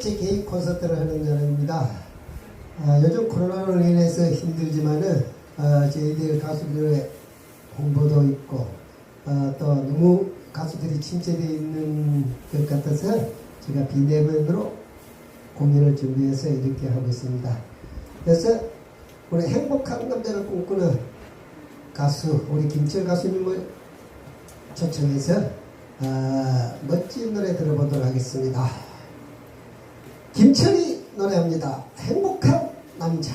제 개인 콘서트를 하는 사람입니다. 아, 요즘 코로나로 인해서 힘들지만은 아, 저희들 가수들의 홍보도 있고 아, 또 너무 가수들이 침체되어 있는 것 같아서 제가 비대면으로 공연을 준비해서 이렇게 하고 있습니다. 그래서 우리 행복한 남자를 꿈꾸는 가수 우리 김철 가수님을 초청해서 아, 멋진 노래 들어보도록 하겠습니다. 김철이 노래합니다. 행복한 남자.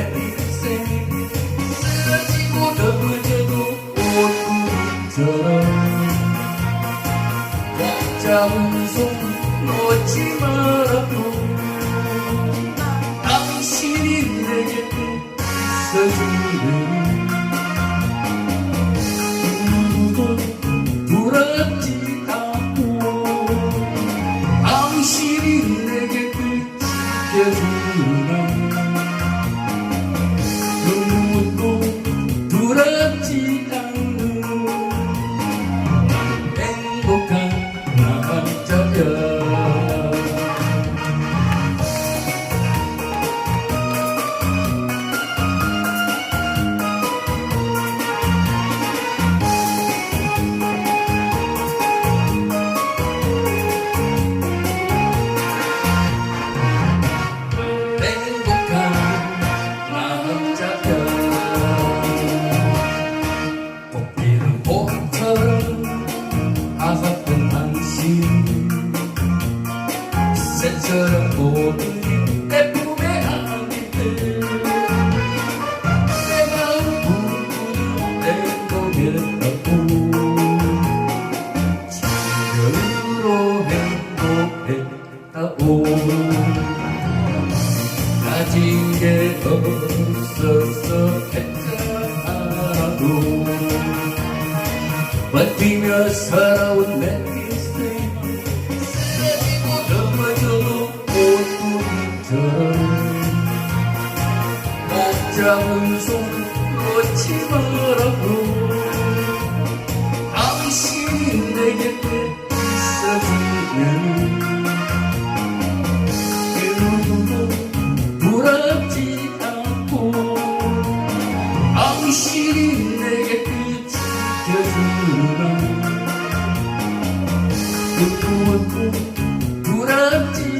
손 놓지 말아도 당신이 내게 있어주는 모든 내 품에 안길 때내 마음 부르는 행복에 넣고 지금으로 행복했다오 가진 버티며 살아온 내 목 잡은 손 놓지 말라고 당신이 내 곁에 있어주는 누구도 부럽지 않고 당신이 내게 지켜주는 누구도 부럽지